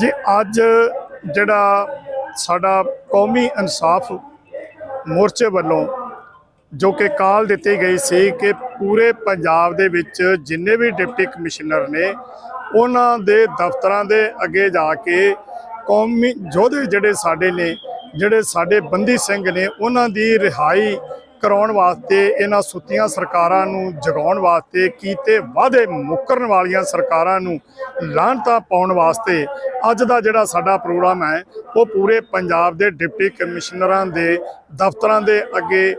ਜੀ ਅੱਜ ਜਿਹੜਾ ਸਾਡਾ ਕੌਮੀ ਇਨਸਾਫ ਮੋਰਚੇ ਵੱਲੋਂ ਜੋ ਕਿ ਕਾਲ ਦਿੱਤੀ ਗਈ ਸੀ ਕਿ ਪੂਰੇ ਪੰਜਾਬ ਦੇ ਵਿੱਚ ਜਿੰਨੇ ਵੀ ਡਿਪਟੀ ਕਮਿਸ਼ਨਰ ਨੇ, ਉਹਨਾਂ ਦੇ ਦਫ਼ਤਰਾਂ ਦੇ ਅੱਗੇ ਜਾ ਕੇ ਕੌਮੀ ਯੋਧੇ ਜਿਹੜੇ ਸਾਡੇ ਨੇ, ਜਿਹੜੇ ਸਾਡੇ ਬੰਦੀ ਸਿੰਘ ਨੇ, ਉਹਨਾਂ ਦੀ ਰਿਹਾਈ ਕਰਾਉਣ ਵਾਸਤੇ ਇਹਨਾਂ ਸੁੱਤੀਆਂ ਸਰਕਾਰਾਂ ਨੂੰ ਜਗਾਉਣ ਵਾਸਤੇ ਕੀਤੇ ਵਾਅਦੇ ਮੁੱਕਰਨ ਵਾਲੀਆਂ ਸਰਕਾਰਾਂ ਨੂੰ ਲਾਹਨਤਾਂ ਪਾਉਣ ਵਾਸਤੇ ਅੱਜ ਦਾ ਜਿਹੜਾ ਸਾਡਾ ਪ੍ਰੋਗਰਾਮ ਹੈ, ਉਹ ਪੂਰੇ ਪੰਜਾਬ ਦੇ ਡਿਪਟੀ ਕਮਿਸ਼ਨਰਾਂ ਦੇ ਦਫ਼ਤਰਾਂ ਦੇ ਅੱਗੇ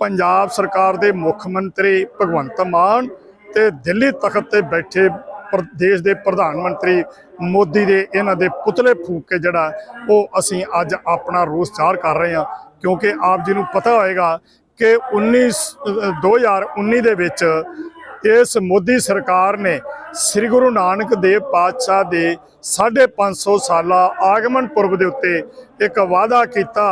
ਪੰਜਾਬ ਸਰਕਾਰ ਦੇ ਮੁੱਖ ਮੰਤਰੀ ਭਗਵੰਤ ਮਾਨ ਤੇ ਦਿੱਲੀ ਤਖਤ ਤੇ ਬੈਠੇ ਪਰ- ਦੇਸ਼ ਦੇ ਪ੍ਰਧਾਨ ਮੰਤਰੀ ਮੋਦੀ ਦੇ ਇਹਨਾਂ ਦੇ ਪੁਤਲੇ ਫੂਕ ਕੇ ਜਿਹੜਾ ਉਹ ਅਸੀਂ ਅੱਜ ਆਪਣਾ ਰੋਸ ਜ਼ਾਹਰ ਕਰ ਰਹੇ ਹਾਂ। ਕਿਉਂਕਿ ਆਪ ਜੀ ਨੂੰ ਪਤਾ ਹੋਏਗਾ ਕਿ 19 ਅ, 2019 ਦੇ ਵਿੱਚ ਇਸ ਮੋਦੀ ਸਰਕਾਰ ਨੇ ਸ੍ਰੀ ਗੁਰੂ ਨਾਨਕ ਦੇਵ ਪਾਤਸ਼ਾਹ ਦੇ 550 ਸਾਲਾ ਆਗਮਨ ਪੁਰਬ ਦੇ ਉੱਤੇ ਇੱਕ ਵਾਅਦਾ ਕੀਤਾ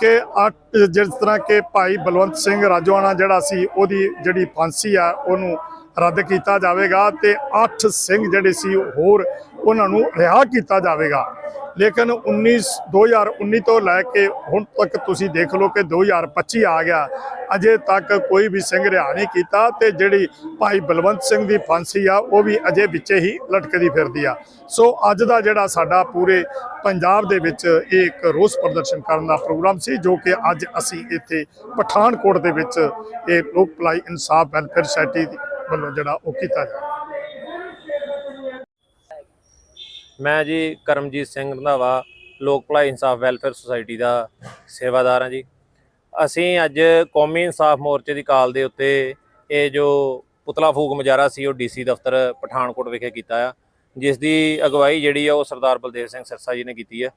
ਕਿ ਅੱਠ- ਜਿਸ ਤਰ੍ਹਾਂ ਕਿ ਭਾਈ ਬਲਵੰਤ ਸਿੰਘ ਰਾਜੋਆਣਾ ਜਿਹੜਾ ਸੀ ਉਹਦੀ ਜਿਹੜੀ ਫਾਂਸੀ ਆ ਉਹਨੂੰ ਰੱਦ ਕੀਤਾ ਜਾਵੇਗਾ ਤੇ ਅੱਠ ਸਿੰਘ ਜਿਹੜੇ ਸੀ ਹੋਰ ਉਹਨਾਂ ਨੂੰ ਰਿਹਾ ਕੀਤਾ ਜਾਵੇਗਾ। ਲੇਕਿਨ 19 2019 ਤੋਂ ਲੈ ਕੇ ਹੁਣ ਤੱਕ ਤੁਸੀਂ ਦੇਖ ਲਓ ਕਿ 2025 ਆ ਗਿਆ। ਅਜੇ ਤੱਕ ਕੋਈ ਵੀ ਸਿੰਘ ਰਿਹਾ ਨਹੀਂ ਕੀਤਾ ਤੇ ਜਿਹੜੀ ਭਾਈ ਬਲਵੰਤ ਸਿੰਘ ਦੀ ਫਾਂਸੀ ਆ, ਉਹ ਵੀ ਅਜੇ ਵਿੱਚੇ ਹੀ ਲਟਕਦੀ ਫਿਰਦੀ ਆ। ਸੋ ਅੱਜ ਦਾ ਜਿਹੜਾ ਸਾਡਾ ਪੂਰੇ ਪੰਜਾਬ ਦੇ ਵਿੱਚ ਇਹ ਇੱਕ ਰੋਸ ਪ੍ਰਦਰਸ਼ਨ ਕਰਨ ਦਾ ਪ੍ਰੋਗਰਾਮ ਸੀ, ਜੋ ਕਿ ਅੱਜ ਅਸੀਂ ਇੱਥੇ ਪਠਾਨਕੋਟ ਦੇ ਵਿੱਚ ਇਹ ਲੋਕ ਭਲਾਈ ਇਨਸਾਫ ਵੈਲਫੇਅਰ ਸੁਸਾਇਟੀ ਵੱਲੋਂ ਜਿਹੜਾ ਉਹ ਕੀਤਾ ਜਾ ਰਿਹਾ। ਮੈਂ ਜੀ ਕਰਮਜੀਤ ਸਿੰਘ ਰੰਧਾਵਾ, ਲੋਕ ਭਲਾਈ ਇਨਸਾਫ ਵੈਲਫੇਅਰ ਸੁਸਾਇਟੀ ਦਾ ਸੇਵਾਦਾਰ ਹਾਂ ਜੀ। ਅਸੀਂ ਅੱਜ ਕੌਮੀ ਇਨਸਾਫ ਮੋਰਚੇ ਦੀ ਕਾਲ ਦੇ ਉੱਤੇ ਇਹ ਜੋ ਪੁਤਲਾ ਫੂਕ ਮੁਜ਼ਾਹਰਾ ਸੀ, ਉਹ ਡੀਸੀ ਦਫ਼ਤਰ ਪਠਾਨਕੋਟ ਵਿਖੇ ਕੀਤਾ ਆ, ਜਿਸ ਦੀ ਅਗਵਾਈ ਜਿਹੜੀ ਆ ਉਹ ਸਰਦਾਰ ਬਲਦੇਵ ਸਿੰਘ ਸਿਰਸਾ ਜੀ ਨੇ ਕੀਤੀ ਹੈ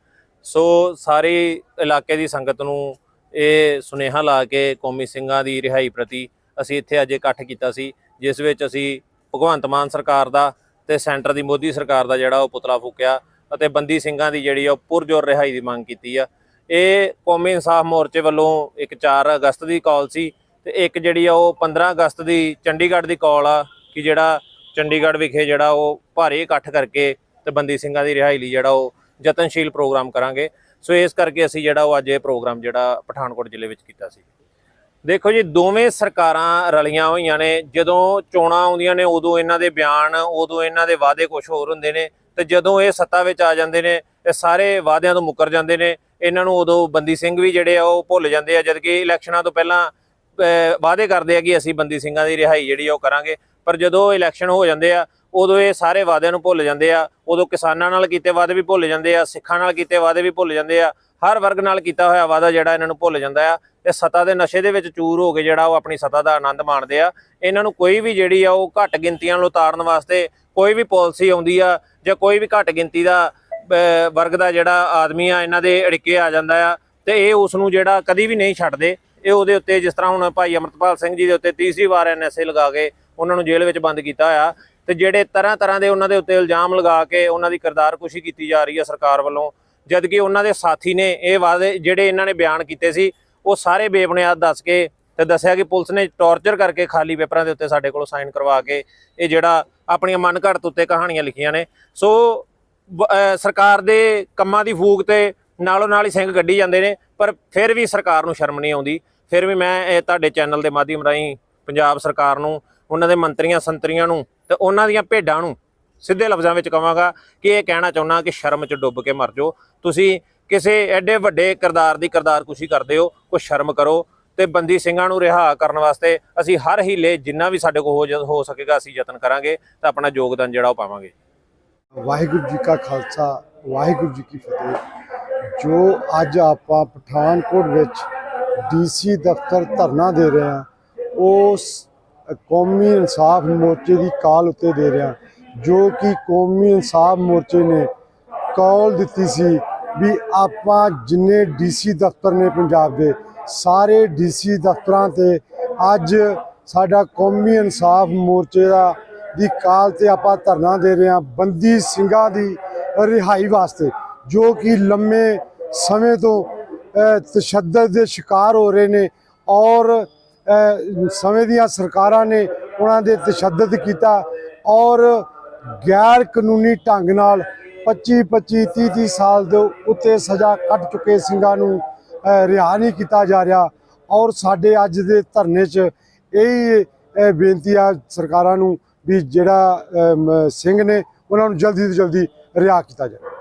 ਸੋ ਸਾਰੇ ਇਲਾਕੇ ਦੀ ਸੰਗਤ ਨੂੰ ਇਹ ਸੁਨੇਹਾ ਲਾ ਕੇ ਕੌਮੀ ਸਿੰਘਾਂ ਦੀ ਰਿਹਾਈ ਪ੍ਰਤੀ ਅਸੀਂ ਇੱਥੇ ਅੱਜ ਇਕੱਠ ਕੀਤਾ ਸੀ, ਜਿਸ ਵਿੱਚ ਅਸੀਂ ਭਗਵੰਤ ਮਾਨ ਸਰਕਾਰ ਦਾ ਤੇ ਸੈਂਟਰ ਦੀ ਮੋਦੀ ਸਰਕਾਰ ਦਾ ਜਿਹੜਾ ਉਹ ਪੁਤਲਾ ਫੂਕਿਆ ਅਤੇ ਬੰਦੀ ਸਿੰਘਾਂ ਦੀ ਜਿਹੜੀ ਆ ਉਹ ਪੁਰਜੋਰ ਰਿਹਾਈ ਦੀ ਮੰਗ ਕੀਤੀ ਆ। ਇਹ ਕੌਮੀ ਇਨਸਾਫ ਮੋਰਚੇ ਵੱਲੋਂ ਇੱਕ 4 ਅਗਸਤ ਦੀ ਕਾਲ ਸੀ ਤੇ ਇੱਕ ਜਿਹੜੀ ਆ ਉਹ 15 ਅਗਸਤ ਦੀ ਚੰਡੀਗੜ੍ਹ ਦੀ ਕਾਲ ਆ ਕਿ ਜਿਹੜਾ ਚੰਡੀਗੜ੍ਹ ਵਿਖੇ ਜਿਹੜਾ ਉਹ ਭਾਰੀ ਇਕੱਠ ਕਰਕੇ ਤੇ ਬੰਦੀ ਸਿੰਘਾਂ ਦੀ ਰਿਹਾਈ ਲਈ ਜਿਹੜਾ ਉਹ ਯਤਨਸ਼ੀਲ ਪ੍ਰੋਗਰਾਮ ਕਰਾਂਗੇ। ਸੋ ਇਸ ਕਰਕੇ ਅਸੀਂ ਜਿਹੜਾ ਉਹ ਅੱਜ ਇਹ ਪ੍ਰੋਗਰਾਮ ਜਿਹੜਾ ਪਠਾਨਕੋਟ ਜ਼ਿਲ੍ਹੇ ਵਿੱਚ ਕੀਤਾ ਸੀ। ਦੇਖੋ ਜੀ, ਦੋਵੇਂ ਸਰਕਾਰਾਂ ਰਲੀਆਂ ਹੋਈਆਂ ਨੇ। ਜਦੋਂ ਚੋਣਾਂ ਆਉਂਦੀਆਂ ਨੇ, ਉਦੋਂ ਇਹਨਾਂ ਦੇ ਬਿਆਨ, ਉਦੋਂ ਇਹਨਾਂ ਦੇ ਵਾਅਦੇ ਕੁਝ ਹੋਰ ਹੁੰਦੇ ਨੇ। ਤੇ ਜਦੋਂ ਇਹ ਸੱਤਾ ਵਿੱਚ ਆ ਜਾਂਦੇ ਨੇ, ਇਹ ਸਾਰੇ ਵਾਅਦਿਆਂ ਤੋਂ ਮੁੱਕਰ ਜਾਂਦੇ ਨੇ। ਇਹਨਾਂ ਨੂੰ ਉਦੋਂ ਬੰਦੀ ਸਿੰਘ ਵੀ ਜਿਹੜੇ ਆ, ਉਹ ਭੁੱਲ ਜਾਂਦੇ ਆ, ਜਦਕਿ ਇਲੈਕਸ਼ਨਾਂ ਤੋਂ ਪਹਿਲਾਂ ਵਾਅਦੇ ਕਰਦੇ ਆ ਕਿ ਅਸੀਂ ਬੰਦੀ ਸਿੰਘਾਂ ਦੀ ਰਿਹਾਈ ਜਿਹੜੀ ਆ, ਉਹ ਕਰਾਂਗੇ। ਪਰ ਜਦੋਂ ਇਲੈਕਸ਼ਨ ਹੋ ਜਾਂਦੇ ਆ, ਉਦੋਂ ਇਹ ਸਾਰੇ ਵਾਅਦਿਆਂ ਨੂੰ ਭੁੱਲ ਜਾਂਦੇ ਆ। ਉਦੋਂ ਕਿਸਾਨਾਂ ਨਾਲ ਕੀਤੇ ਵਾਅਦੇ ਵੀ ਭੁੱਲ ਜਾਂਦੇ ਆ, ਸਿੱਖਾਂ ਨਾਲ ਕੀਤੇ ਵਾਅਦੇ ਵੀ ਭੁੱਲ ਜਾਂਦੇ ਆ। ਹਰ ਵਰਗ ਨਾਲ ਕੀਤਾ ਹੋਇਆ ਵਾਅਦਾ ਜਿਹੜਾ ਇਹਨਾਂ ਨੂੰ ਭੁੱਲ ਜਾਂਦਾ ਆ ਤੇ ਸੱਤਾ ਦੇ ਨਸ਼ੇ ਦੇ ਵਿੱਚ ਚੂਰ ਹੋ ਕੇ ਜਿਹੜਾ ਉਹ ਆਪਣੀ ਸੱਤਾ ਦਾ ਆਨੰਦ ਮਾਣਦੇ ਆ। ਇਹਨਾਂ ਨੂੰ ਕੋਈ ਵੀ ਜਿਹੜੀ ਆ ਉਹ ਘੱਟ ਗਿਣਤੀਆਂ ਨੂੰ ਉਤਾਰਨ ਵਾਸਤੇ ਕੋਈ ਵੀ ਪਾਲਿਸੀ ਆਉਂਦੀ ਆ ਜਾਂ ਕੋਈ ਵੀ ਘੱਟ ਗਿਣਤੀ ਦਾ ਵਰਗ ਦਾ ਜਿਹੜਾ ਆਦਮੀ ਆ, ਇਹਨਾਂ ਦੇ ਅੜਿੱਕੇ ਆ ਜਾਂਦਾ ਆ ਤੇ ਇਹ ਉਸ ਨੂੰ ਜਿਹੜਾ ਕਦੀ ਵੀ ਨਹੀਂ ਛੱਡਦੇ। ਇਹ ਉਹਦੇ ਉੱਤੇ ਜਿਸ ਤਰ੍ਹਾਂ ਹੁਣ ਭਾਈ ਅਮਰਤਪਾਲ ਸਿੰਘ ਜੀ ਦੇ ਉੱਤੇ ਤੀਸਰੀ ਵਾਰ ਐਨਐਸਏ ਲਗਾ ਕੇ ਉਹਨਾਂ ਨੂੰ ਜੇਲ੍ਹ ਵਿੱਚ ਬੰਦ ਕੀਤਾ ਹੋਇਆ ਤੇ ਜਿਹੜੇ ਤਰ੍ਹਾਂ ਤਰ੍ਹਾਂ ਦੇ ਉਹਨਾਂ ਦੇ ਉੱਤੇ ਇਲਜ਼ਾਮ ਲਗਾ ਕੇ ਉਹਨਾਂ ਦੀ ਕਿਰਦਾਰਕੁਸ਼ੀ ਕੀਤੀ ਜਾ ਰਹੀ ਹੈ ਸਰਕਾਰ ਵੱਲੋਂ ਜਦ ਕਿ ਉਹਨਾਂ ਦੇ ਸਾਥੀ ਨੇ ਇਹ ਵਾਅਦੇ ਜਿਹੜੇ ਇਹਨਾਂ ਨੇ ਬਿਆਨ ਕੀਤੇ ਸੀ, ਉਹ ਸਾਰੇ ਬੇਬੁਨਿਆਦ ਦੱਸ ਕੇ ਤੇ ਦੱਸਿਆ ਕਿ ਪੁਲਿਸ ਨੇ ਟੌਰਚਰ ਕਰਕੇ ਖਾਲੀ ਪੇਪਰਾਂ ਦੇ ਉੱਤੇ ਸਾਡੇ ਕੋਲੋਂ ਸਾਈਨ ਕਰਵਾ ਕੇ ਇਹ ਜਿਹੜਾ ਆਪਣੀਆਂ ਮਨ ਘੜਤ ਉੱਤੇ ਕਹਾਣੀਆਂ ਲਿਖੀਆਂ ਨੇ। ਸੋ ਸਰਕਾਰ ਦੇ ਕੰਮਾਂ ਦੀ ਫੂਕ ਤੇ ਨਾਲੋਂ ਨਾਲ ਹੀ ਸਿੰਘ ਗੱਡੀ ਜਾਂਦੇ ਨੇ, ਪਰ ਫਿਰ ਵੀ ਸਰਕਾਰ ਨੂੰ ਸ਼ਰਮ ਨਹੀਂ ਆਉਂਦੀ। ਫਿਰ ਵੀ ਮੈਂ ਇਹ ਤੁਹਾਡੇ ਚੈਨਲ ਦੇ ਮਾਧਿਅਮ ਰਾਹੀਂ ਪੰਜਾਬ ਸਰਕਾਰ ਨੂੰ, ਉਹਨਾਂ ਦੇ ਮੰਤਰੀਆਂ, ਸੰਤਰੀਆਂ ਨੂੰ ਤੇ ਉਹਨਾਂ ਦੀਆਂ ਭੇਡਾਂ ਨੂੰ ਸਿੱਧੇ ਲਫ਼ਜ਼ਾਂ ਵਿੱਚ ਕਹਾਂਗਾ ਕਿ ਇਹ ਕਹਿਣਾ ਚਾਹੁੰਦਾ ਕਿ ਸ਼ਰਮ 'ਚ ਡੁੱਬ ਕੇ ਮਰ ਜਾਓ। ਤੁਸੀਂ ਕਿਸੇ ਐਡੇ ਵੱਡੇ ਕਿਰਦਾਰ ਦੀ ਕਿਰਦਾਰਕੁਸ਼ੀ ਕਰਦੇ ਹੋ, ਕੋਈ ਸ਼ਰਮ ਕਰੋ ਤੇ ਬੰਦੀ ਸਿੰਘਾਂ ਨੂੰ ਰਿਹਾ ਕਰਨ ਵਾਸਤੇ ਅਸੀਂ ਹਰ ਹੀਲੇ ਜਿੰਨਾ ਵੀ ਸਾਡੇ ਕੋਲ ਹੋ ਜ- ਹੋ ਸਕੇਗਾ ਅਸੀਂ ਯਤਨ ਕਰਾਂਗੇ ਤਾਂ ਆਪਣਾ ਯੋਗਦਾਨ ਜਿਹੜਾ ਉਹ ਪਾਵਾਂਗੇ। ਵਾਹਿਗੁਰੂ ਜੀ ਕਾ ਖਾਲਸਾ, ਵਾਹਿਗੁਰੂ ਜੀ ਕੀ ਫਤਿਹ। ਜੋ ਅੱਜ ਆਪਾਂ ਪਠਾਨਕੋਟ ਵਿੱਚ ਡੀਸੀ ਦਫ਼ਤਰ ਧਰਨਾ ਦੇ ਰਹੇ ਹਾਂ, ਉਸ ਕੌਮੀ ਇਨਸਾਫ ਮੋਰਚੇ ਦੀ ਕਾਲ ਉੱਤੇ ਦੇ ਰਹੇ ਹਾਂ ਜੋ ਕਿ ਕੌਮੀ ਇਨਸਾਫ ਮੋਰਚੇ ਨੇ ਕਾਲ ਦਿੱਤੀ ਸੀ ਵੀ ਆਪਾਂ ਜਿੰਨੇ ਡੀਸੀ ਦਫ਼ਤਰ ਨੇ ਪੰਜਾਬ ਦੇ, ਸਾਰੇ ਡੀਸੀ ਦਫ਼ਤਰਾਂ ਤੇ ਅੱਜ ਸਾਡਾ ਕੌਮੀ ਇਨਸਾਫ ਮੋਰਚੇ ਦਾ ਦੀ ਕਾਲ ਤੇ ਆਪਾਂ ਧਰਨਾ ਦੇ ਰਹੇ ਹਾਂ ਬੰਦੀ ਸਿੰਘਾਂ ਦੀ ਰਿਹਾਈ ਵਾਸਤੇ, ਜੋ ਕਿ ਲੰਮੇ ਸਮੇਂ ਤੋਂ ਤਸ਼ੱਦਦ ਦੇ ਸ਼ਿਕਾਰ ਹੋ ਰਹੇ ਨੇ ਔਰ ਸਮੇਂ ਦੀਆਂ ਸਰਕਾਰਾਂ ਨੇ ਉਹਨਾਂ ਦੇ ਤਸ਼ੱਦਦ ਕੀਤਾ ਔਰ ਗੈਰ ਕਾਨੂੰਨੀ ਢੰਗ ਨਾਲ 25 25 30 30 ਸਾਲ ਦੇ ਉੱਤੇ ਸਜ਼ਾ ਕੱਟ ਚੁੱਕੇ ਸਿੰਘਾਂ ਨੂੰ ਅਹ, ਰਿਹਾ ਨਹੀਂ ਕੀਤਾ ਜਾ ਰਿਹਾ। ਔਰ ਸਾਡੇ ਅੱਜ ਦੇ ਧਰਨੇ 'ਚ ਇਹ ਬੇਨਤੀ ਆ ਸਰਕਾਰਾਂ ਨੂੰ ਵੀ ਜਿਹੜਾ ਸਿੰਘ ਨੇ ਉਹਨਾਂ ਨੂੰ ਜਲਦੀ ਤੋਂ ਜਲਦੀ ਰਿਹਾ ਕੀਤਾ ਜਾਵੇ।